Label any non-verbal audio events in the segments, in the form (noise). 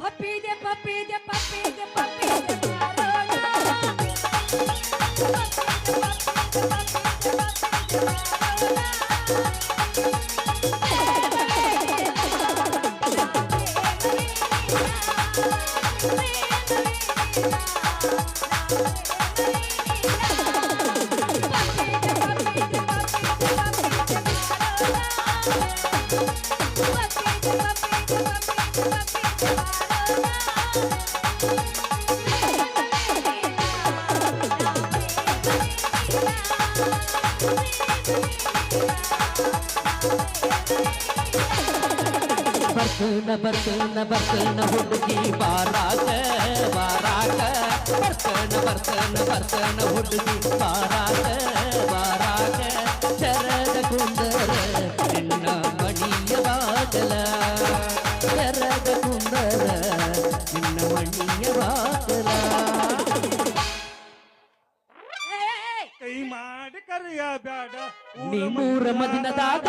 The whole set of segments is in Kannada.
ಪಪ್ಪಿ ಇದೆ ಪಪ್ಪಿ ಇದೆ ಪಪ್ಪಿ ಇದೆ ಪಪ್ಪಿ ಇದೆ ಪಪ್ಪಿ ಇದೆ, ಪಪ್ಪಿ ಇದೆ, ಪಪ್ಪಿ ಇದೆ, ಪಪ್ಪಿ ಇದೆ ಬರ್ತನ ಬರ್ತನ ಬರ್ತನ ಹುಡುಗಿ ಬಾರಾಕ ಬಾರಾಕ ಬರ್ತನ ಬರ್ತನ ಬರ್ತನ ಹುಡುಗಿ ಬಾರಾಕ ಬಾರಾಕ ಚರದ ಕುಂದರ ನಿನ್ನ ಮಣಿಯ ಬಾಗಲ ಚರದ ಕುಂದರ ನಿನ್ನ ಮಣಿಯ ಬಾಗಲ ಕೈ ಮಾಡಿ ಕರೆಯ ಬ್ಯಾಡ ನಿಮ್ಮೂರ ಮದಿನದಾಗ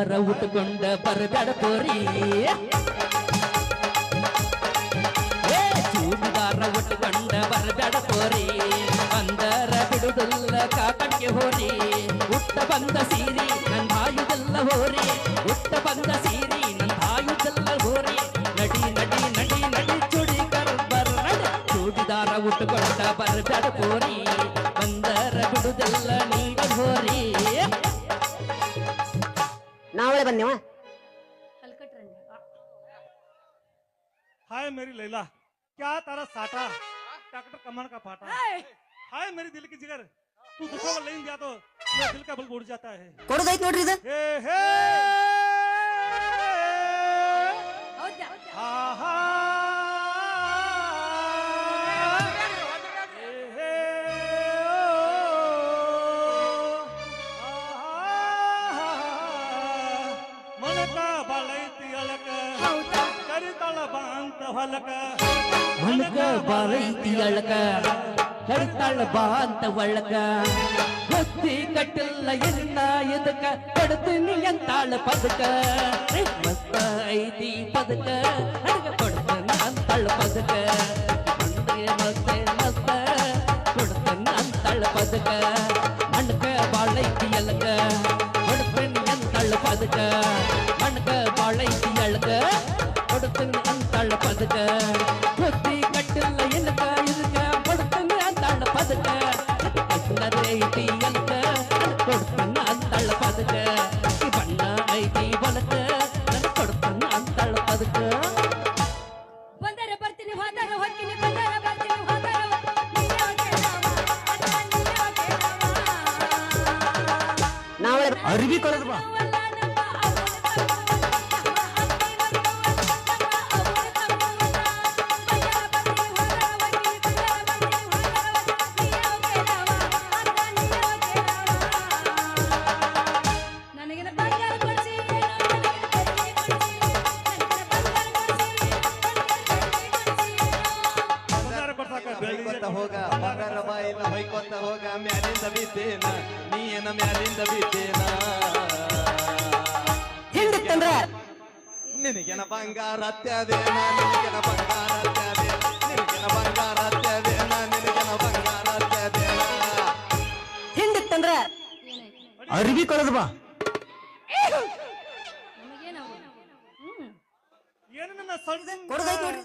ಚೂಡಿದಾರ ಉಟ್ಕೊಂಡ ಬರಬೇಡ ಪೋರಿ ಏ ಚೂಡಿದಾರ ಉಟ್ಕೊಂಡ ಬರಬೇಡ ಪೋರಿ ಬಂದರ ಬಿಡುದಿಲ್ಲ ಕಾಕಡಿಗೆ ಹೋರಿ ಹುಟ್ಟ ಬಂದ ಸೀರಿ ನನ್ ಹಾಯುದೆಲ್ಲ ಹೋರಿ ಹುಟ್ಟ ಬಂದ ಸೀರಿ ನನ್ ಹಾಯುದೆಲ್ಲ ಹೋರಿ ನಡಿ ನಡಿ ನಡಿ ನಡಿ ಚೂಡಿ ಬರ್ ನಡಿ ಚೂಡಿದಾರ ಉಟ್ಕೊಂಡ ಬರಬೇಡ ಪೋರಿ ನಾವಳೆ ಬಂದೇವ हाय मेरी लैला क्या तारा साटा डॉक्टर कमर का फाटा हाय मेरी दिल की जिगर तू दुखों को लेन दिया तो मेरा दिल का बल उड़ जाता है ಕೊಡುದೈತ್ ನೋಡ್ರಿ ಇದು हे हे ಹೌದಾ हा हा हे ಬಾಂತ ಹೊಲಕ ಒಳಗ ಬಾರೈತಿ ಅಳಕ ಕರಿತಾಳ ಬಾ ಅಂತ ಒಳಗ ಹೊತ್ತಿ ಕಟ್ಟಿಲ್ಲ ಎನ್ನ ಎದಕ ಕೊಡ್ತೀನಿ ಅಂತಾಳ ಪದಕ ಏ, ಮಸ್ತ ಐತಿ ಪದಕ ನನಗ ಕೊಡ್ತೀನಿ ಅಂತಾಳ ಪದಕ ಬಂದೆ ಮತ್ತೆ ಮಸ್ತ ಕೊಡ್ತೀನಿ ಅಂತಾಳ ಪದಕ ಮಣ್ಕ ಬಾಳೈತಿ ಅಳಕ ಕೊಡ್ತೀನಿ ಅಂತಾಳ ಪದಕ ಹೊಯ್ಕೊತ್ತ ಹೋಗ ಬಂಗಾರ ಬಾಯಿನ ಹೊಯ್ಕೊತ ಹೋಗ ಮ್ಯಾಲಿಂದ ಬಿದ್ದೇನ ನೀನ ಮ್ಯಾಲಿಂದ ಬಿದ್ದೇನ? ಹಿಂದಿತ್ತಂದ್ರ ನಿನಗೆನ ಬಂಗಾರ ಅತ್ಯಾದೇನ ನಿನಗೆನ ಬಂಗಾರ ಅತ್ಯಾದೇನ ನಿನಗೆನ ಬಂಗಾರ ಅತ್ಯಾದೇನ ನಿನಗೆನ ಬಂಗಾರ ಅತ್ಯಾದೇನ? ಹಿಂದಿತ್ತಂದ್ರ ಅರಿವಿ ಕಳೆದ್ ಬಾ. ಏನು ನನ್ನ ಸಣ್ಣ ಕೊಡದೈತ್ ನೋಡ್ರಿ.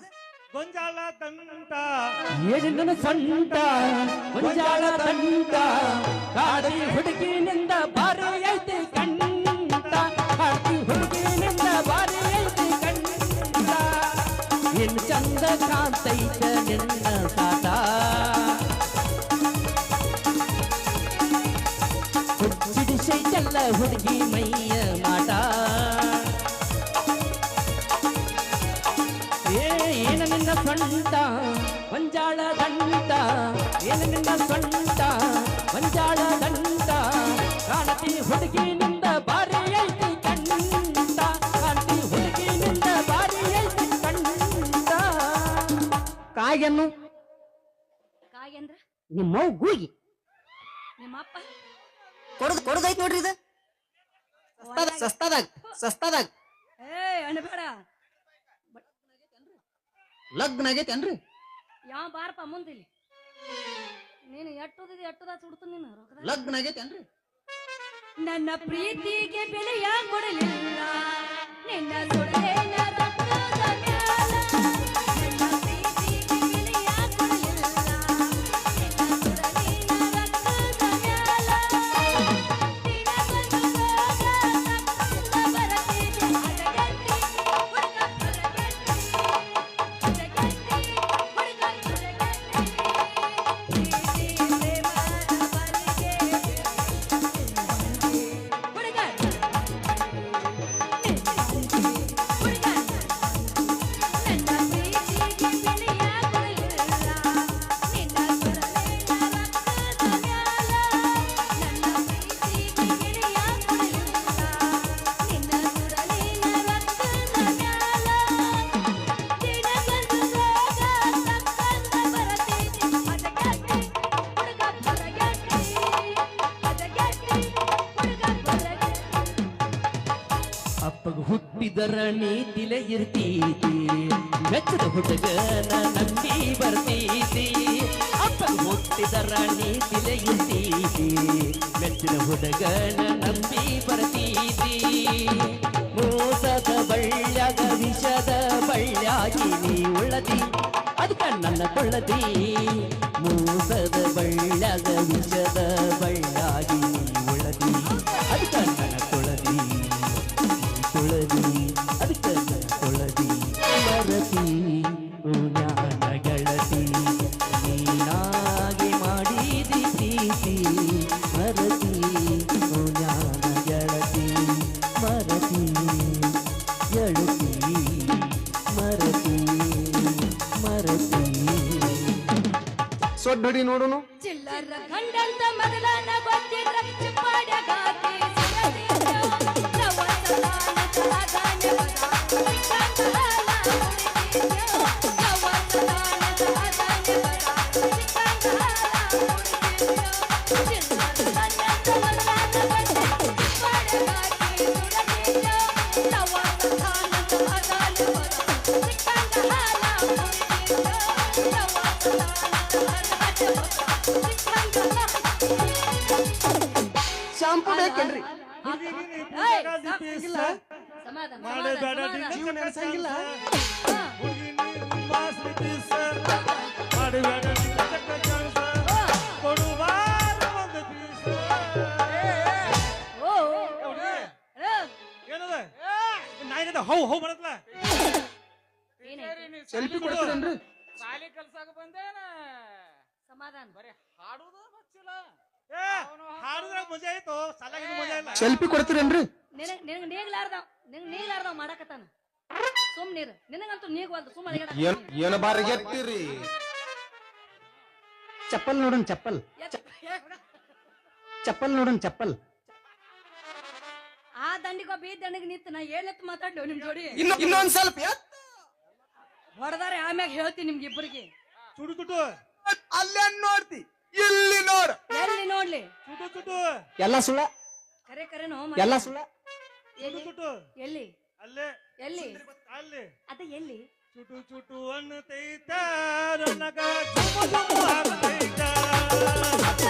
ಗೊಂಜಾಳ ದಂಟ ಏನಿನ ಸೊಂಟ ಮುಂಜಾಳ ತಂಟ ಕಾಡಿ ಹುಡುಗಿನಿಂದ ಬಾರಿ ಐತಿ ಕಂಟ ಕಾಡಿ ಹುಡುಗಿನಿಂದ ಬಾರಿ ಐತಿ ಕಂಟ ಏನ್ ಚಂದ ಕಾಂತೈತ ನಿನ್ನ ಸಾಟ ಹುಚ್ಚಿಡಿಸೈತಲ್ಲ ಹುಡುಗಿ ಮೈಯ ಮಾಟ ನಿನ್ನ ಸೊಂಟ ಮಂಜಾಳ ದಂಟ ಏನು ನಿನ್ನ ಸೊಂಟ ಮಂಜಾಳ ದಂಟ ಕಾಣತಿ ಹುಡುಗಿನಿಂದ ಬಾರಿ ಐತಿ ಕಂಟ ಕಾಣತಿ ಹುಡುಗಿನಿಂದ ಬಾರಿ ಐತಿ ಕಂಟ ಕಾಯನ್ನು ಕಾಯಂದ್ರ ನಿಮ್ಮ ಗೂಗಿ. ನಿಮ್ಮಪ್ಪ? ಕೊಡದ್ ಕೊಡದೈತ್ ನೋಡ್ರಿ ಇದು. ಸಸ್ತಾದಾಗ ಸಸ್ತಾದಾಗ ಸಸ್ತಾದಾಗ. ಏ ಅನ್ಬೇಡ ಲಗ್ನ ಆಗೈತೇನ್ರಿ ಯಾವ ಬಾರಪ್ಪ ಮುಂದಿಲ್ಲಿ ನೀನು ಎಟ್ಟುದಿದೆ ಎಟ್ಟುದ ಸುಡ್ತು ನೀನು ಲಗ್ನ ಲಗ್ನ ಆಗೈತೇನ್ರಿ ನನ್ನ ಪ್ರೀತಿಗೆ ಬೆಲೆಯ ಕೊಡಲಿಲ್ಲ. ನಿನ್ನ ಸುಡಲೇನ ಹುಟ್ಟಿದರ ನೀತಿಲೆ ಇರ್ತೀತಿ ಮೆಚ್ಚದ ಹುಡುಗನ ನಂಬಿ ಬರ್ತೀತಿ ಅಪ್ಪಗ ಹುಟ್ಟಿದರ ನೀತಿಲೆ ಇರ್ತೀತಿ ಮೆಚ್ಚಿದ ಹುಡುಗನ ನಂಬಿ ಬರ್ತೀತಿ ಮೋಸದ ಬಳ್ಳ್ಯಾಗ ವಿಷದ ಬಳ್ಳ್ಯಾಗಿ ನೀ ಉಳ್ಳದಿ ಅದಕ್ಕ ನನ್ನ ಕೊಳ್ಳದಿ ಮೋಸದ ಬಳ್ಳ್ಯಾಗ ವಿಷದ ಬಳ್ಳ್ಯಾಗಿ ನೀ ಉಳ್ಳದಿ ಅದಕ್ಕ ಸೊಡ್ಡಡಿ ನೋಡುನು? ಚಿಲ್ಲರ ಗಂಡಂತ ಮಾಡಬೇಡ. ಹಾ. ಮಾಡಬೇಡ ಏನದ ಹೌ ಏನಾಯ್ತು? ಸೆಲ್ಫಿ ಕೊಡ್ತೀರೇನ್ರಿ? ಕಲ್ಸಾಕ ಬಂದೇನ? ಸಮಾಧಾನ. ಬರೀ ಹಾಡುದ ಬಚ್ಚಿಲ್ಲ ಏ ಹಾಡುದ್ರಾಗ ಮಜಾ ಆಯ್ತು. ಸಾಲಾಗಿನ ಮಜಾ ಇಲ್ಲ. ಸೆಲ್ಫಿ ಕೊಡ್ತೀರೇನ್ರಿ? ನಿನಗ್ ನಿನಗೆ ನೀಗ್ಲಾರ್ದಾವ್ ನಿನಗ್ ನೀಗ್ಲಾರ್ದಾವ್ ಮಾಡಕತ್ತಾನ. ಸುಮ್ ನೀರು ನಿನಗಂತೂ ನೀಗ್ವಲ್ದು ಸುಮ್ ಏನು ಏನ್ ಏನ ಬಾರಿಗೆಟ್ಟಿರಿ ಚಪ್ಪಲ್ ನೋಡನ್ ಚಪ್ಪಲ್. ಚಪ್ಪಲ್ ನೋಡನ್ ಚಪ್ಪಲ್. ಆ ದಂಡಿಗೋ ಬೀ ದಂಡಿಗೆ ನಿಂತು ನಾ ಹೇಳತ್ ಮಾತಾಡ್ಲು ನಿಮ್ ಜೋಡಿ? ಇನ್ನು ಇನ್ನೊಂದ್ ಸ್ವಲ್ಪ ಎತ್. ಹೊಡೆದಾರೆ ಆಮ್ಯಾಗ ಹೇಳ್ತೀನಿ ನಿಮ್ಗೆ ಇಬ್ಬರಿಗೆ ಚುಡು. ಚುಟು ಅಲ್ಲೇ ನೋಡ್ತಿ ಇಲ್ಲಿ ನೋಡ್. ಎಲ್ಲಿ ನೋಡ್ಲಿ? ಚುಟು ಚುಟು ಎಲ್ಲ ಸುಳ್ಳ? ಕರೆ ಕರೆನೋ ಎಲ್ಲ ಸುಳ್ಳ? ಎಲ್ಲಿ? ಚುಟು ಎಲ್ಲಿ? ಅಲ್ಲೇ. ಎಲ್ಲಿ? ಅಲ್ಲಿ. ಅದ ಎಲ್ಲಿ? ಚುಟು ಚುಟು ಅನ್ನತೈತ? ನನಗ ಚುಮು ಚುಮು ಆಗ್ತೈತ?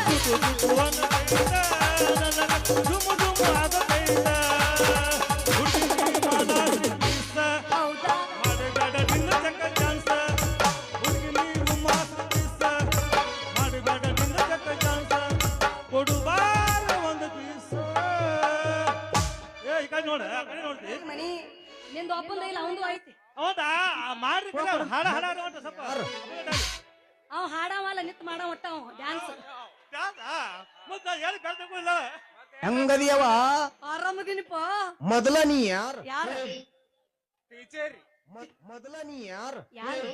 ಚುಟು ಚುಟು ಅನ್ನತೈತ? ನನಗ ಜುಮ್ ಜುಮ್ ಆಗತೈತ ನೋಡ ನೋಡ್ತಿ. ಮನಿ ನಿಂದ ಒಪ್ಪಂದ ಇಲ್ಲ ಅವಂದು ಐತಿ. ಹೌದಾ? ಮಾಡ್ರಿ ಕರೆ ಅವ್ರು ಹಾಡ ಹಾಡ ಸ್ವಲ್ಪ ಅವ್ ಹಾಡವಲ್ಲ ನಿತ್ ಮಾಡ ಒಟ್ಟ ಅವ ಡ್ಯಾನ್ಸ್ ಮತ್ತೆ ಹೆಂಗದಿಯವ? ಆರಾಮದಿನಿಪ್ಪ. ಮೊದಲ ನೀ ಯಾರ್? ಯಾರು? ಟೀಚರ್. ಮೊದಲ ನೀ ಯಾರು? ಯಾರು?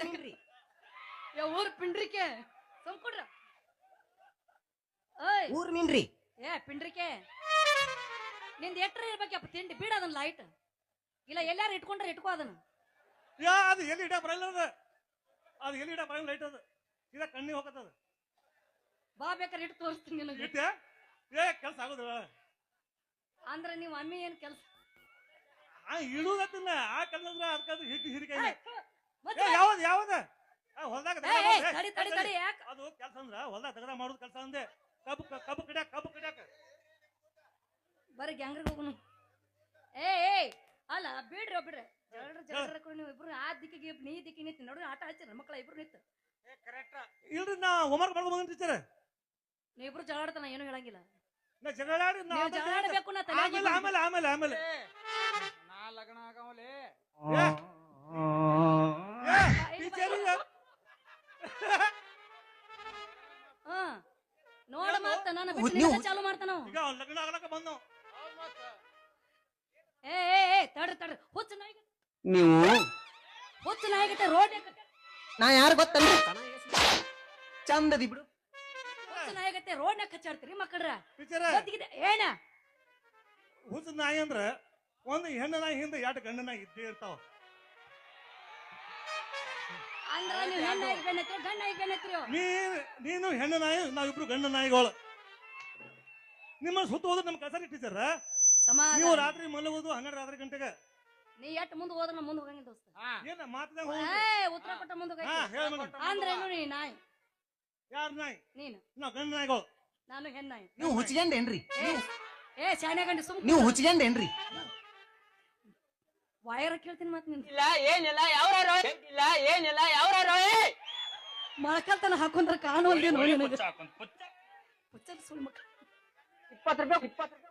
ಸಕ್ರಿ ಯಾ ಊರ್ ಪಿಂಡ್ರಿಕೆ? ಸಂಕೊಡ್ರ. ಓಯ್. ಊರ್ ನಿನ್ರಿ? ಏ ಪಿಂಡ್ರಿಕೆ? ನಿಂದ ಎಟ್ರ ಇರ್ಬೇಕಪ್ಪ ತಿಂಡಿ ಬಿಡ ಅದನ್ನ ಲೈಟ್ ಇಲ್ಲ ಎಲ್ಲಾರು ಇಟ್ಕೊಂಡ್ರೆ ಇಟ್ಕೋ ಅದನ್ನ. ಯಾ ಅದು ಎಲ್ಲಿ ಇಡ ಬರಲ್ಲ ಅದು. ಅದು ಎಲ್ಲಿ ಇಡ ಬರಲ್ಲ ಲೈಟ್ ಅದು. ಇದ ಕಣ್ಣಿ ಹೋಗತ್ತದ ಬಾ ಬೇಕಾರೆ ಇಟ್ಟು ತೋರಿಸ್ತೀನಿ ನಿನಗೆ. ಇಟ್ಟೆ? ಏ ಕೆಲಸ ಆಗೋದಿಲ್ಲ ಅಂದ್ರೆ ನೀವು ಅಮ್ಮಿ ಏನ್ ಕೆಲಸ? ಆ ಇಡುದತ್ತನ್ನ ಆ ಕಲ್ಲಂದ್ರ ಅದಕ್ಕದು ಹಿಟ್ಟು ಹಿರಿಕೆ ಮತ್ತೆ ಯಾವುದು ಯಾವ್ದು? ಹೊಲ್ದಾಗ ತಡಿ ತಡಿ ತಡಿ ಯಾಕ? ಅದು ಕೆಲಸ ಅಂದ್ರ ಹೊಲ್ದಾಗ ತಗದ ಮಾಡೋದು ಕೆಲಸ ಅಂದೆ. ಕಬ್ಬು ಕಬ್ಬು ಕಡ್ಯಾಕ ಕಬ್ಬು ಕಡ್ಯಾಕ. ಬರೀ ಗ್ಯಾಂಗ್ರಿಗೆ ಹೋಗುನು. ಏ ಏ ಅಲ್ಲ ಬಿಡ್ರಿ ಬಿಡ್ರಿ. ಜನರ ಕೂಡ ನೀವು ಇಬ್ರು ಆ ದಿಕ್ಕಿಗೆ ನೀ ದಿಕ್ಕಿ ನಿಂತು. ನೋಡಿ ಆಟ ಹಚ್ಚಿರ ಮಕ್ಕಳ ಇಬ್ರು ನಿಂತು. ಕರೆಕ್ಟ್ ಇಲ್ರಿ ನಾ ಹೋಮ್ವರ್ಕ್ ಮಾಡ್ಕೊಂಡು ಬಂದಿನಿ ಟೀಚರ್ ನೀವ್ ಇಬ್ರು ಜಗಳಾಡ್ತಾನ ಏನು ಹೇಳಂಗಿಲ್ಲ. ನಾ ಜಗಳಾಡಿ ನಾ ಜಗಳಾಡಬೇಕು ನಾ ತಲೆ ಆಮೇಲೆ ಆಮೇಲೆ ಆಮೇಲೆ. ಆಮೇಲೆ ನಾ ಲಗ್ನ ಆಗವಲೆ. ಟೀಚರ್ ಹಾ ನೋಡ ಮತ್ತ ನಾನು ಬಿಟ್ಟು ಚಾಲು ಮಾಡ್ತಾನ ಈಗ ಲಗ್ನ ಆಗಲಕ ಬಂದವ್. ಏ ಏ ಏ ತಡ್ರಿ ತಡ್ರಿ. ಹುಚ್ಚ ನಾಯಿಗೆ. ನೀವು? ಹುಚ್ಚ ನಾಯಿಗತ್ತೆ ರೋಡ್ ನಾ ಯಾರು ಗೊತ್ತಲ್ಲ? ಚಂದದಿ ಬಿಡು. ಹುಚ್ಚ ನಾಯಿಗತ್ತೆ ರೋಡ್ನಾಗ ಕಚ್ಚಾಡ್ತೀರಿ ಮಕ್ಕಳ್ರ? ಟೀಚರ್ ಗೊತ್ತಿಗಿದೆ ಏನ? ಹುಚ್ಚ ನಾಯಿ ಅಂದ್ರ ಒಂದು ಹೆಣ್ಣು ನಾಯಿ ಹಿಂದೆ ಎರಡು ಗಂಡು ನಾಯಿ ಇದ್ದೇ ಇರ್ತಾವ. ಅಂದ್ರ ನೀವು ಹೆಣ್ಣು ನಾಯಿಗೆ ಬೆನ್ನತ್ತೀರಿ ಗಂಡ ನಾಯಿಗೆ ಬೆನ್ನತ್ತೀರಿ ನೀ ನೀನು ಹೆಣ್ಣು ನಾಯಿ ನಾವಿಬ್ರು ಗಂಡು ನಾಯಿಗಳು. ನಿಮ್ಮ ಸುತ್ತ ಹೋದ್ರೆ ನಮ್ಮ ಕಸರಿ ಟೀಚರ್ ನೀವು ಸಮಾಧಾನ ರಾತ್ರಿ ಮಲಗೋದು ಹನ್ನೆರಡು ರಾತ್ರಿ ಗಂಟೆಗೆ. ನೀ ಎಷ್ಟ್ ಮುಂದೆ ಹೋದ್ರ ನಾ ಮುಂದೆ ಹೋಗಂಗಿಲ್ಲ ದೋಸ್ತ. ಏನ ಮಾತದಾಗ ಏ ಉತ್ತರ ಕೊಟ್ಟ ಮುಂದೆ ಹಾ ಹೋಗಂಗಿಲ್ಲ ಹೇಳ ಮಗ ಅಂದ್ರೇನು ನೀ ನಾಯಿ? ಯಾರ ನಾಯಿ? ನೀನು. ನಾವು ಗಂಡು ನಾಯಿಗಳು. ನಾನು ಹೆಣ್ಣಾಯಿ ನೀವು ಹುಚ್ಕೊಂಡೇನ್ರಿ ಏ ಏ ಶಾನೆ ಗಂಡ ಸುಮ್ ನೀವು ಹುಚ್ಕೊಂಡೇನ್ರಿ ವಾಯರ ಕೇಳ್ತೀನಿ ಮತ್ ನಿನ್. ಇಲ್ಲ ಏನಿಲ್ಲ ಯಾವ್ರಾರೋ ಇಲ್ಲ ಏನಿಲ್ಲ ಯಾವ್ರಾರೋ ಮೊಳಕಲ್ತನ ಹಾಕೊಂಡ್ರ ಕಾಣುವಲ್ದಿ ನೋಡಿ ನನಗೆ? ಹುಚ್ಚಲ್ ಸುಳ್ ಮಕ್ಕ ಇಪ್ಪತ್ತು ರೂಪಾಯಿ ಇಪ್ಪತ್ತು ರೂಪಾಯಿ.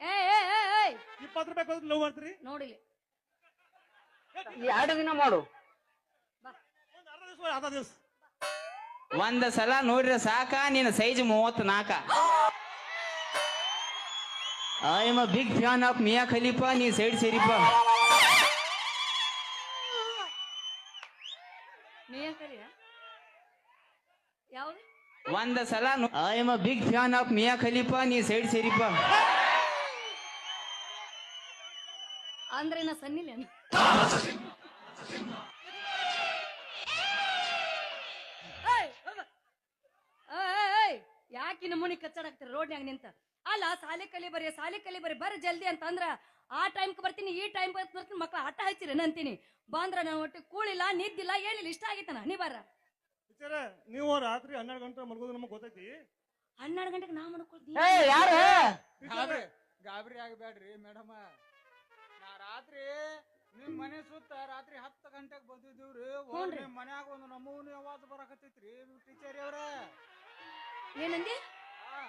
ಏ ಏ ಏ ಏ. ಇಪ್ಪತ್ತು ರೂಪಾಯಿ ಕೊಟ್ಟು ಲವ್ ಮಾಡ್ತೀರಿ ನೋಡಿಲಿ. ಎರಡು ದಿನ ಮಾಡು. ಒಂದು ಅರ್ಧ ದಿವಸ ಅರ್ಧ ದಿವಸ. ಒಂದ್ ಸಲ ನೋಡ್ರಿ ಸಾಕ ನಿನ್ನ ಸೈಜ್ ಮೂವತ್ ನಾಕ I am a big fan of Mia Khalifa ನೀ ಸೈಡ್ ಸೇರಿಪ್ಪ. ಒಂದ ಏನ್ ಕರಿಯ ಯಾವ್ದು? ಒಂದ್ ಸಲ I am a big fan of Mia Khalifa ನೀ ಸೈಡ್ ಸೇರಿಪ್ಪ. ಅಂದ್ರೆ ನಾ ಸನ್ನಿಲ್ಲ ಯಾಕೆ ನಮ್ಮನಿ ರೋಡ್ ರೋಡ್ನ್ಯಾಗ ನಿಂತ? ಅಲ್ಲ ಸಾಲಿ ಕಲಿ ಬರೀ ಸಾಲಿ ಕಲಿ ಬರೀ ಬರ್ರಿ ಜಲ್ದಿ ಅಂತ ಅಂದ್ರ ಆ ಟೈಮ್ಗೆ ಬರ್ತೀನಿ ಈ ಟೈಮ್ ಬರ್ತೀನಿ ಮಕ್ಳು ಆಟ ಹಚ್ಚಿರಿ ಅಂತೀನಿ. ಬಂದ್ರ ನಾನು ಒಟ್ಟು ಕೂಳಿಲ್ಲ ನಿದ್ದಿಲ್ಲ ಏನಿಲ್ಲ ಇಷ್ಟ ಆಗಿತ್ತನ ನೀ ಬರ್ರ ನೀವು ರಾತ್ರಿ ಹನ್ನೆರಡು ಗಂಟೆ ಮಲಗೋದು ನಮಗೆ ಗೊತ್ತೈತಿ? ಹನ್ನೆರಡು ಗಂಟೆಗೆ ನಾ ಮಲ್ಕೊಳ್ತೀನಿ. ಯಾರು? ಗಾಬರಿ ಆಗಬೇಡ್ರಿ ಮೇಡಮ. ನಾ ರಾತ್ರಿ ನಿಮ್ ಮನೆ ಸುತ್ತ ರಾತ್ರಿ ಹತ್ತು ಗಂಟೆಗೆ ಬಂದಿದ್ದೀವ್ರಿ. ಹ್ಞೂನ್ರಿ. ನಿಮ್ ಮನ್ಯಾಗ ಒಂದು ನಮೂನಿ ಆವಾಜ್ ಬರಾಕತ್ತೈತ್ರಿ. ಟೀಚರ್ ಅವ್ರ. ಏನಂದಿ?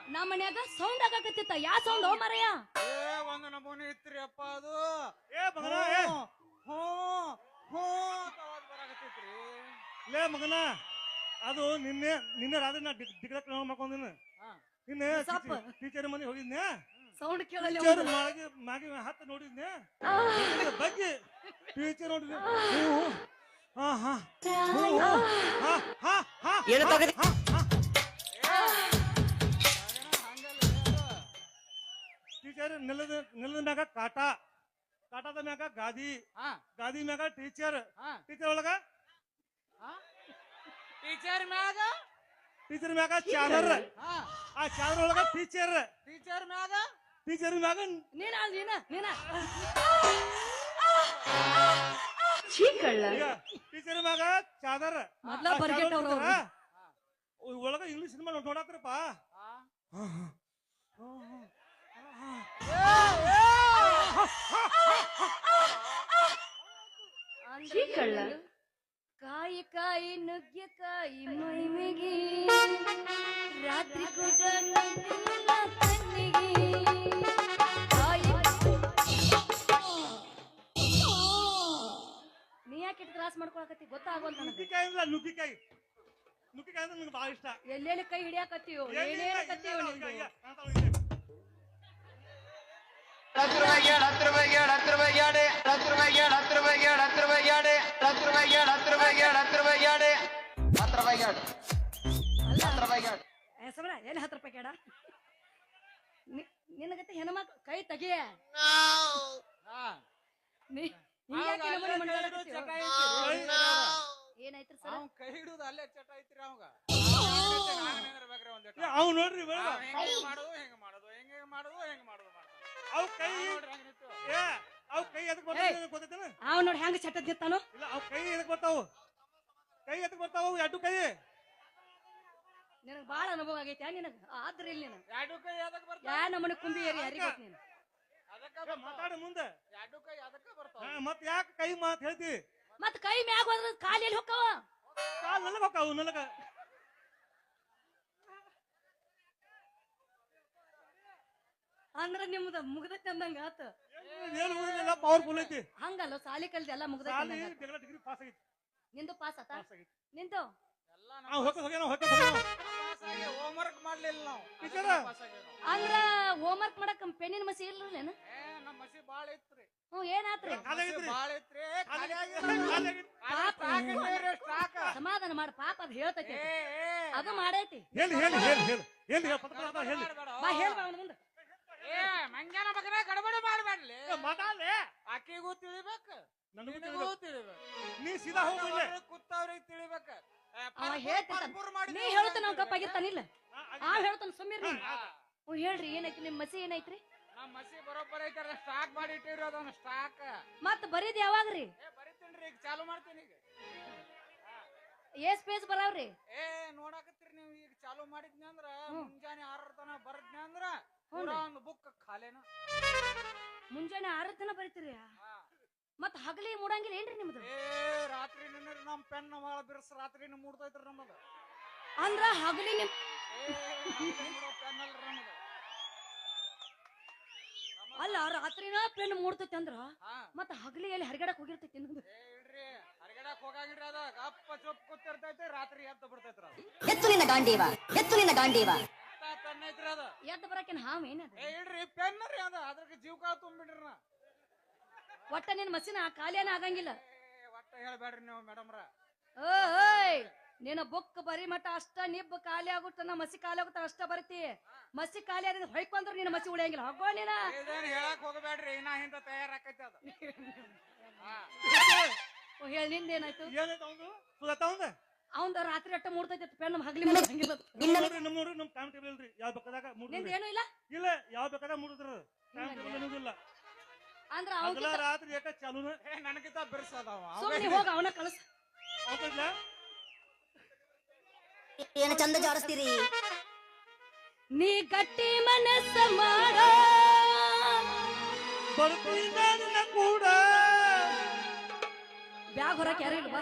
ನಮ್ಮ ಮನ್ಯಾಗ ಸೌಂಡ್ ಆಗಾಕತ್ತಿತ್ತ ಯಾ ಸೌಂಡ್ ಓ ಮಾರಯ್ಯ ಏ ಒಂದು ನಮೂನಿ ಇತ್ರಿ ಅಪ್ಪ ಅದು. ಏ ಮಗನ ಏ. ಹ್ಞೂ ಹ್ಞೂ ಅಂತ ಆವಾಜ್ ಬರಾಕತ್ತೈತ್ರಿ. ಲೇ ಮಗನ ಅದು ನಿನ್ನೆ ನಿನ್ನೆ ರಾತ್ರಿ ನಾ ಡಿಗ್ರಕ್ ಮಾಡ್ಕೊಂಡಿನ ಹಾ. ನಿನ್ನೆ ಸಪ್ಪ. ಟೀಚರ್ ಮನೆ ಹೋಗಿದ್ನೆ ಸೌಂಡ್ ಕೇಳಲ್ಲ ಟೀಚರ್ ಮಾಗಿ ಮಾಗಿ ಹತ್ತ ನೋಡಿದ್ನೆ. ಟೀಚರ್ ಬಗ್ಗೆ ಟೀಚರ್ ನೋಡಿದ್ನೆ. ಹ್ಞೂ, ಹ್ಞೂ. ಹಾ ಹಾ. ಹ್ಞೂ, ಹ್ಞೂ. ಹಾ ಹಾ ಹಾ. ಏನು ತಗದಿ? ಹಾ, ಹಾ. ಟೀಚರ್ ನೆಲದ ನೆಲದ ಮ್ಯಾಗ ಕಾಟ. ಕಾಟದ ಮ್ಯಾಗ ಗಾದಿ. ಹಾ ಗಾದಿ ಮ್ಯಾಗ ಟೀಚರ್ ಹಾ ಟೀಚರ್ ಒಳಗ? ಟೀಚರ್ ಮ್ಯಾಗ? ಟೀಚರ್ ಮ್ಯಾಗ ಚಾದರ್ ಹಾ ಆ ಚಾದರ್ ಒಳಗ ಟೀಚರ್ ಟೀಚರ್ ಮ್ಯಾಗ? ಟೀಚರ್ ಮಗನ್ ನೀನ ನೀನ ನೀನ. ಟೀಚರ್ ಮಗ ಚಾದರ್. ಮೊದ್ಲ ಬರ್ಗೆಟ್ ಅವ್ರು. ಒಳಗ ಇಂಗ್ಲಿಷ್ ಸಿನಿಮಾ ನೋಡಾತ್ರಪ್ಪ ಎಲ್ಲೆಲ್ಲಿ ಕೈ ಹಿಡಿಯಾಕತ್ತೀವೋ ಏನೇನಕತ್ತೀವ್ ನಿಮ್ದು ಹತ್ತು ರೂಪಾಯಿ ಹತ್ತು ರೂಪಾಯಿ ಗೇಡ್ ಹತ್ತು ರೂಪಾಯಿ ಗಾಡಿ ರೂಪಾಯಿ ರೂಪಾಯಿ ರೂಪಾಯಿ ಕೈ ತೆಗಿಯ? ಕೈ ಅಲ್ಲೇ ಚಟ ಐತ್ರಿ ಅವಾಗ? ಅವ್ ನೋಡ್ರಿ ಬೇಡ ಹೆಂಗೆ ಮಾಡೋದು ಹೆಂಗೆ ಮಾಡೋದು ಹೆಂಗೆ ಮಾಡೋದು ಹೆಂಗೆ ಮಾಡೋದು ಮಾಡ್ತಾನೆ. ಅವ್ ಕೈ. ಏ ಅವ್ ಕೈ ಎದಕ್ ಬರ್ತಾವ ಗೊತ್ತೈತೇನ? ಅವ್ ನೋಡಿ ಹೆಂಗ್ ಚಟ ನಿತ್ತಾನು ಇಲ್ಲ ಅವ್ ಕೈ ಎದಕ್ ಬರ್ತಾವ? ಕೈ ಎದಕ್ ಬರ್ತಾವ? ಎರಡು ಕೈ? ನಿನಗೆ ಬಾಳ ಅನುಭವ ಆಗೈತೆ ನಿನಗ? ಆದ್ರ ಇಲ್ಲಿ ನೀನು ಎರಡು ಕೈ ಬರ್ತಾವ? ಯಾ ನಮ್ಮನೆ ಕುಂಬಿ ಏರಿ ಯಾರಿಗ್ ಗೊತ್ತು ನೀನು? ಮಾತಾಡ ಮುಂದೆ. ಎರಡು ಕೈ ಅದಕ್ಕ ಬರ್ತಾವ? ಹಾ, ಮತ್ ಯಾಕ ಕೈ ಮಾತ್ ಹೇಳ್ತಿ? ಮತ್ ಕೈ ಮ್ಯಾಗ ಹೋದ್ರ ಕಾಲ್ ಎಲ್ಲಿ ಹೊಕ್ಕವ? ಕಾಲ್ ನನಗ ಹೋಕಾವು ನನಗ ಅಂದ್ರ ನಿಮ್ದ ಮುಗ್ದೈತಿ ಚಂದಂಗ ಆತ ಏನು ಮುಗಿದಿಲ್ಲ ಪವರ್ಫುಲ್ ಐತಿ ಹಂಗಲ್ಲ ಸಾಲಿ ಕಲ್ದ ಎಲ್ಲ ಮುಗ್ದ ಸಾಲಿ ಡಿಗ್ರಿ ಪಾಸ್ ಆಗಿತ್ತು ನಿಂದು ಪಾಸ್ ಆತ ನಿಂದು ನಾವು ಹೋಗಿ ಹೋಗಿ ಹೋಗಿ ಹೋಮ್ವರ್ಕ್ ಮಾಡ್ಲಿಲ್ಲ ನಾವು ಟೀಚರ್ ಅಂದ್ರ ಹೋಮ್ವರ್ಕ್ ಮಾಡಕ ಪೆನ್ನಿನ ಮಸಿ ಇಲ್ಲರಲೇನ ಹೇಳಿ ನಮ್ಮ ಮಸಿ ಹೇಳಿ ಹೇಳಿ ಹೇಳಿ ಹೇಳಿ ಹೇಳಿ ಸಮಾಧಾನ ಮಾಡ ಪಾಪ ಅದು ಹೇಳ್ತೈತಿ ಅದು ಮಾಡೈತಿ ಹೇಳಿ ಹೇಳಿ ಹೇಳಿ ಹೇಳಿ ಹೇಳಿ ಹೇಳಿ ಬಾ ಹೇಳಿ ಬಾ ಮಾತಾಡ್ಲೆ. ಆಕಿಗೂ ತಿಳಿಬೇಕು. ನನಗೂ ನಿನಗೂ ತಿಳಿಬೇಕು. ತಿಳಿಬೇಕು. ನೀ ಸೀದಾ ಹೋಗು ಇಲ್ಲೇ ಕೂತವ್ರಿಗೆ ತಿಳಿಬೇಕ. ಏ, ಅವ ಪರ್ಪೂರ್ ಹೇಳ್ತಿರ್ತಾನ ಪರ್ಪೂರ್ ಮಾಡಿದ್ರೆ ನೀ ಹಾ, ಆ ಆಗಿ- ಹೇಳ್ತಾನ ಸುಮ್ಮಿರ್ ನೀ ಹಾ, ಹ್ಞೂ ಹೇಳ್ರಿ ಏನೈತಿ ನಿಮ್ ಮಸಿ ಏನೈತ್ರಿ? ನಮ್ಮ ಮಸಿ ಬರೋಬ್ಬರ ಐತಾರ ಸ್ಟಾಕ್ ಮಾಡಿ ಇಟ್ಟಿರೋ ಅದನ್ನ ಸ್ಟಾಕ್ ಮತ್ ಬರೀದ್ ಯಾವಾಗ್ರಿ? ಏ ಬರಿತೀನ್ರಿ ಈಗ ಚಾಲು ಮಾಡ್ತೀನಿ ಈಗ. ಎಸ್ ಪೇಜ್ ಬರಾವ್ರಿ? ಏ ನೋಡಾಕತ್ತೀರಿ ನೀವು ಈಗ ಚಾಲು ಮಾಡಿದ್ನಿ ಅಂದ್ರ ಹ್ಮ್. ಮುಂಜಾನೆ ಆರರ ತನ ಬರದ್ನಿ ಅಂದ್ರ ಒಂದು ಬುಕ್ ಖಾಲೇನ. ಮುಂಜಾನೆ ಆರತನ ಬರೀತೀರಿ. ಮತ್ ಹಗಲಿ ಮೂಡಂಗಿಲ್ಲ ಏನ್ರಿ ನಿಮ್ದು? ಏ ರಾತ್ರಿ ನಮ್ ಪೆನ್ ಭಾಳ ಬಿರ್ಸ್ ರಾತ್ರಿನ ಮೂಡ್ತೈತ್ರಿ ನಮ್ಮದು. ಅಂದ್ರ ಹಗಲಿ ನಿಮ್ ಪೆನ್ ಅಲ್ರಿ ನಮ್ಮದು. ಅಲ್ಲ ರಾತ್ರಿನ ಪೆನ್ ಮೂಡ್ತೈತಿ ಅಂದ್ರ ಹಾ. ಮತ್ ಹಗಲಿ ಎಲ್ಲಿ ಹರಿಗಡಕ್ ಹೋಗಿರ್ತೈತಿ ನಿಮ್ದು. ಏ ಇಡ್ರಿ ಹರಿಗಡಕ್ ಹೋಗಂಗಿಲ್ರಿ ಅದ. ಗಪ್ಪ ಚೊಪ್ ಕೂತಿರ್ತೈತಿ ರಾತ್ರಿ ಎದ್ದು ಬಿಡ್ತೈತ್ರಿ ಅದು. ಎತ್ತು ನಿನ್ನ ಗಾಂಡೀವ ಎತ್ತು ನಿನ್ನ ಗಾಂಡೀವ. ಪೆನ್ ಐತ್ರಿ ಅದ? ಎದ್ದು ಬರಕಿನ ಹಾವ್ ಏನದ ಏ ಇಡ್ರಿ ಪೆನ್ ರೀ ಅದ. ಅದ್ರಕ್ಕೆ ಜೀವ ಕಾಳು ತುಂಬಿಡ್ರಿ ನಾ. ಒಟ್ಟ ನಿನ್ ಮಸಿನ ಖಾಲಿಯನ ಆಗಂಗಿಲ್ಲ. ಏ ಒಟ್ಟ ಹೇಳ್ಬೇಡ್ರಿ ನೀವು ಮೇಡಮ್ರ. ಓಯ್ ನಿನ್ನ ಬುಕ್ ಬರಿ ಮಟ್ಟ ಅಷ್ಟ ನಿಬ್ಬ ಖಾಲಿ ಆಗುತ್ತ ನಾ ಮಸಿ ಖಾಲಿ ಆಗುತ್ತ ಅಷ್ಟ ಬರ್ತಿ. ಮಸಿ ಖಾಲಿ ಆದ್ರೆ ಹೊಯ್ಕೊಂಡ್ರು ನಿನ್ನ ಮಸಿ ಉಳಿಯಂಗಿಲ್ಲ. ಹೋಗೋ ನೀನ. ಇದೇನ್ ಹೇಳಕ್ ಹೋಗಬೇಡ್ರಿ ಇನ್ನ ಹಿಂದ ತಯಾರಾಕೈತಿ ಅದ. (laughs) ಹಾ. ಓ, ಹೇಳಿ ನಿಂದೇನಾಯ್ತು? ಏನಾಯ್ತು ಅವಂದು? ಸುಧಾತ ಅವಂದ ರಾತ್ರಿ ಅಟ್ಟ ಮೂಡ್ತೈತಿ ಪೆನ್ ಹಗಲಿ ನಮ್ ಟೈಮ್ ಟೇಬಲ್ ಇಲ್ರಿ. ಯಾವ ಬೇಕಾದಾಗ ನಿಂದ ಏನು ಇಲ್ಲ? ಇಲ್ಲ ಯಾವ ಬೇಕಾದಾಗ ಮೂಡಿದ್ರ ಟೈಮ್ ಟೇಬಲ್ ಅನ್ನೋದಿಲ್ಲ. ಅಂದ್ರ ಹಗಲ ರಾತ್ರಿ ಯಾಕ ಚಾಲೂನ. ಏ ನನಗಿಂತ ಬಿರ್ಸದವ ಸುಮ್ಮನೆ ಹೋಗ ಅವನ ಕಳಸ. ಹೌದಲ್ಲ ಏನು ಚಂದ ಜಾರಿಸ್ತೀರಿ? ನೀ ಗಟ್ಟಿ ಮನಸ್ಸ ಮಾಡ. ಬರ್ತೀನಿ ನಿನ್ನ ಕೂಡ. ಬ್ಯಾಗ್ ಹೊರಕ್ ಯಾರು ಇಲ್ವಾ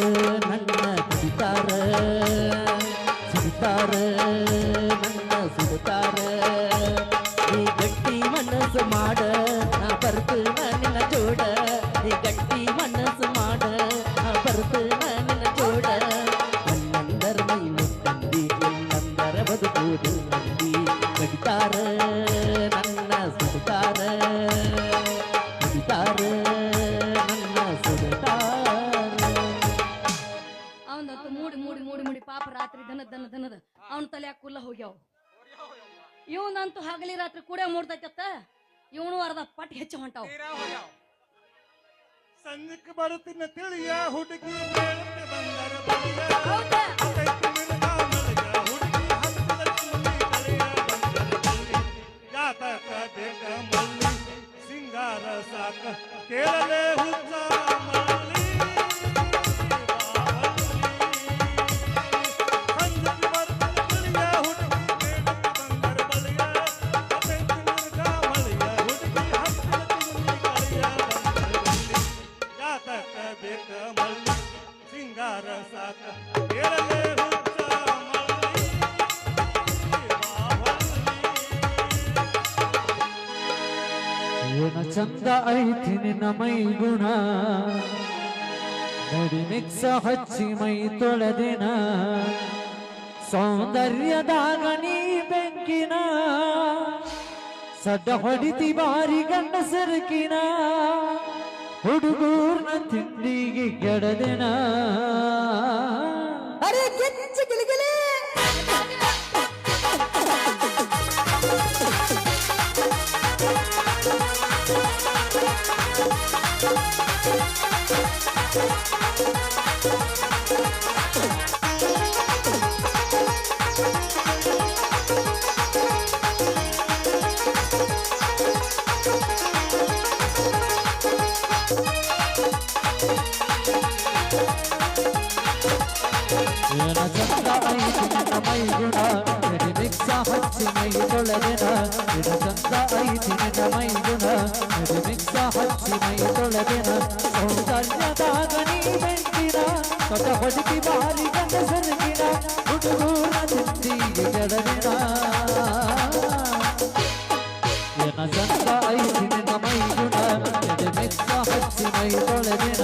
ಕಡಿತಾರ ನನ್ನ ಸುಡುತ್ತಾರ ಕಡಿತಾರ ನನ್ನ ಸುಡುತ್ತಾರ ಅವನಂತೂ ಮೂಡಿ ಮೂಡಿ ಮೂಡಿ ಮೂಡಿ ಪಾಪ ರಾತ್ರಿ ದನ ದನ ದನದ. ಅವನ ತಲೆಯಾಗ ಕುಲ್ಲ ಹೋಗ್ಯಾವ. ಇವನಂತೂ ಹಗಲಿ ರಾತ್ರಿ ಕೂಡ ಮೂಡ್ತೈತತ್ತ ಇವನು ಅರ್ಧ ಪಟ್ ಹೆಚ್ಚು ಹೊಂಟಾವು. ಸಂಜಕ್ಕೆ ಬರುತ್ತಿನ ತಿಳಿಯ ಹುಡುಗಿ ಬಂದರ ಸಾಕ ಕೇಳಲೇ ಹುಚ್ಚ ಮಾಲಿ ಬೇಕ ಮಲ್ಲಿ ಸಿಂಗಾರ ಸಾಕ ಕೇಳಲೇ ಚಂದ ಐತಿ ನಿನ್ನ ಮೈ ಗುಣ ನಡಿ ಮಿಕ್ಸ ಹಚ್ಚಿ ಮೈ ತೊಳೆದಿನ. ಸೌಂದರ್ಯದಾಗ ನೀ ಬೆಂಕಿನ. ಸಡ್ಡ ಹೊಡಿತಿ ಬಾರಿ ಗಂಡ ಸರಕಿನ. ಹುಡುಗೂರ್ನ ತಿಂಡಿಗೆ ಕೆಡದಿನ ಅರೆ ಗಿಚ್ಚಿ ಗಿಲಿಗಿಲಿ ಏನ ಚಂದ ಐತಿ ನಿನ್ನ ಮೈ ಗುಣ ನಡಿ ಮಿಕ್ಸ ಹಚ್ಚಿ ಮೈ ತೊಳೆದಿನ ಏನ ಚಂದ ಐತಿ ನಿನ್ನ ಮೈ ಗುಣ ನಡಿ ಮಿಕ್ಸ ಹಚ್ಚಿ ಮೈ ತೊಳೆದಿನ ಸೌಂದರ್ಯದಾಗ ನೀ ಬೆಂಕಿನ ಕಟ ಹೊಡಿತಿ ಬಾರಿ ಗಂಡ ಸರಗಿನ ಹುಡುಗೂರ ತಿಂಡಿಗೆ ಕೆಡದಿನ ಏನ ಚಂದ ಐತಿ ನಿನ್ನ ಮೈ ಗುಣ ನಡಿ ಮಿಕ್ಸ ಹಚ್ಚಿ ಮೈ ತೊಳೆದಿನ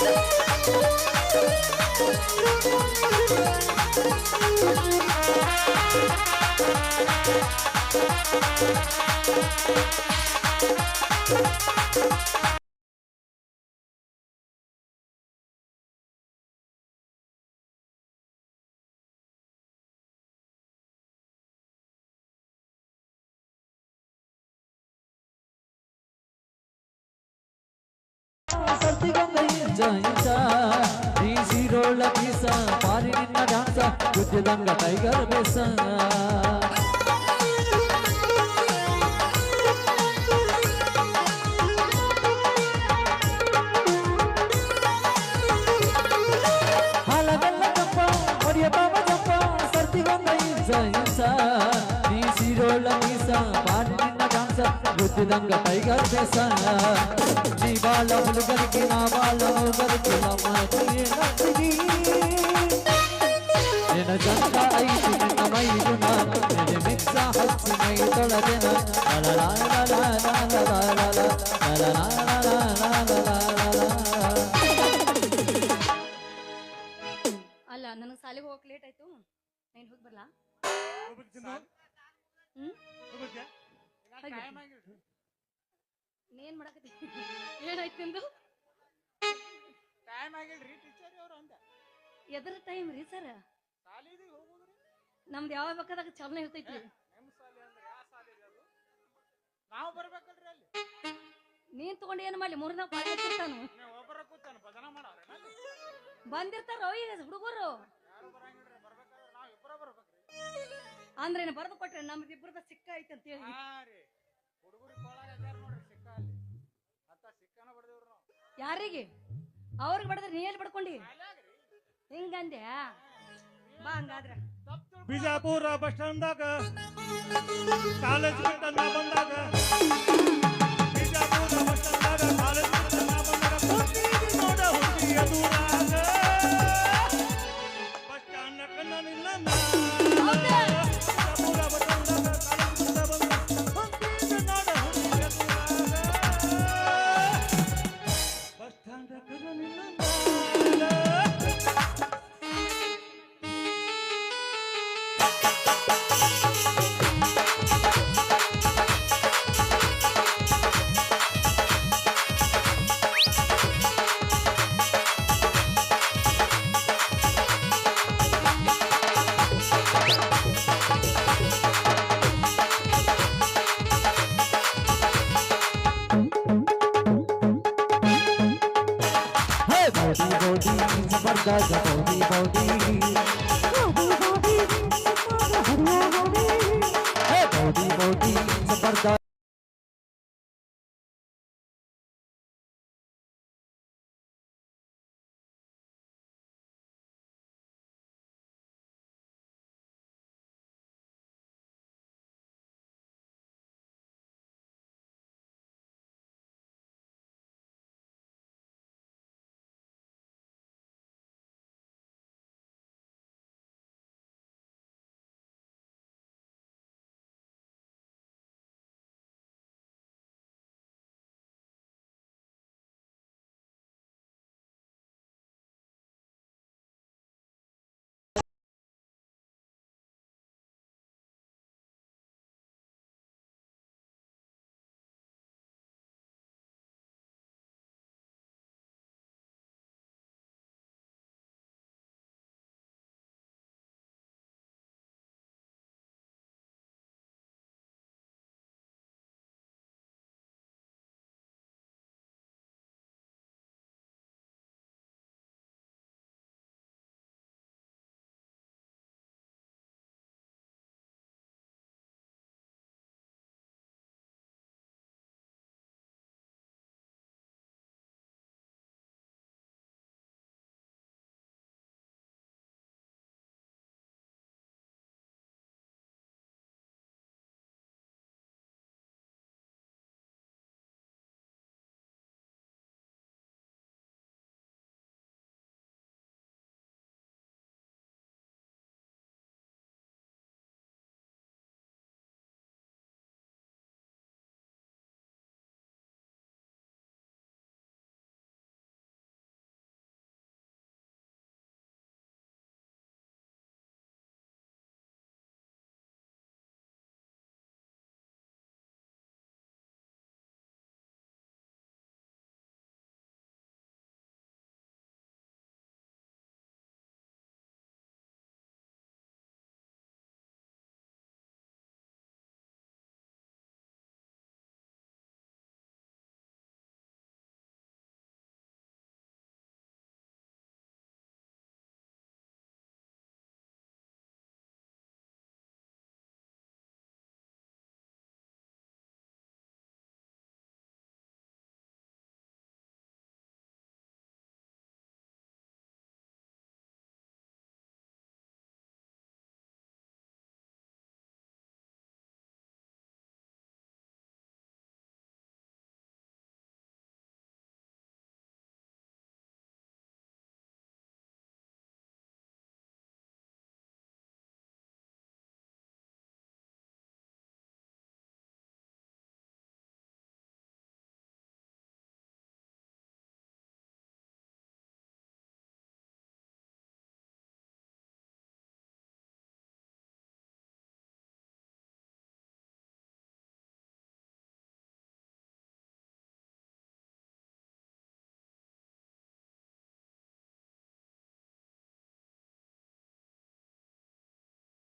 Thank ಇಂಜ ಇಂಜ ನೀ ಸೀರೋಳ ಪೀಸ ಪಾರಿ ನಿನ್ನ ಡಾನ್ಸ ಗುದ್ದಿದಂಗ ಟೈಗರ್ ಬೇಸ ಡಾನ್ಸ ಗುದ್ದಿದಂಗ ಟೈಗರ್ ಬೇಸ నీ వాళ్ళ ములుగరికి నా వాళ్ళ ములుగరికి నేను జంట ఐదు నిన్న మైదున నేను మిక్స హచ్చి మై ತೊಳೆದೆನ ಅಲ್ಲ ನನಗೆ ಸಾಲಿಗೆ ಹೋಗಕ್ ಲೇಟ್ ಆಯ್ತು ನಾನು ಹೋಗಿ ಬರ್ಲಾ ಹೋಗ್ಬೇಕು ಏನ್ ಮಾಡಕತ್ತಿ ಏನಾಯ್ತು ನಿಂದು ಟೈಮ್ ಆಗಿಲ್ರಿ ಟೀಚರ್ ಅವ್ರು ಅಂದ. ಎದ್ರ ಟೈಮ್ ರೀ ಸರ್ ಹೋಗುದ್ರಿ? ನಮ್ದು ಯಾವ ಬೇಕಾದಾಗ ಚಲನೆ ಇರ್ತೈತಿ ನಮ್ಮ ಸಾಲಿ ಅಂದ್ರೆ ಯಾವ ಸಾಲಿ ಅದು? ನಾವು ಬರ್ಬೇಕಲ್ರಿ ಅಲ್ಲಿ. ನೀನ್ ತಗೊಂಡು ಏನ್ ಮಾಡ್ಲಿ? ಮೂರ್ನಾಗ ಪಾಠ ಹಚ್ಚಿರ್ತಾನು ನೀವು ಒಬ್ಬರ ಕೂತಾನ ಭಜನ ಮಾಡವ್ರೆ ಬಂದಿರ್ತಾರೋ ಈಗ ಹುಡುಗರು? ಯಾರು ಬರಂಗಿಲ್ರಿ ಬರ್ಬೇಕಾದ್ರೆ ನಾವು ಇಬ್ಬರ ಬರ್ಬೇಕ್ರಿ. ಅಂದ್ರೆ ಏನು ಬರೆದು ಕೊಟ್ರೆ ಇಬ್ಬರದ ಸಿಕ್ಕ ಐತೆ ಅಂತ ಹೇಳಿ. ಯಾರಿಗೆ? ಅವ್ರಿಗೆ ಬಡದ್ರೆ ನೀ ಎಲ್ಲಿ ಬಡ್ಕೊಂಡಿ? ಹಿಂಗಂದೆ? ಬಾ ಹಂಗಾದ್ರೆ. ಬಿಜಾಪುರ ಬಸ್ ಸ್ಟ್ಯಾಂಡ್ದಾಗ ಕಾಲೇಜ್ ಬಂದಾಗ ಬಿಜಾಪುರ ಬಸ್ ಸ್ಟ್ಯಾಂಡ್ದಾಗ ಕಾಲೇಜ್ ನಾ ಬಂದಾಗ ಅದು ಬೌಡಿ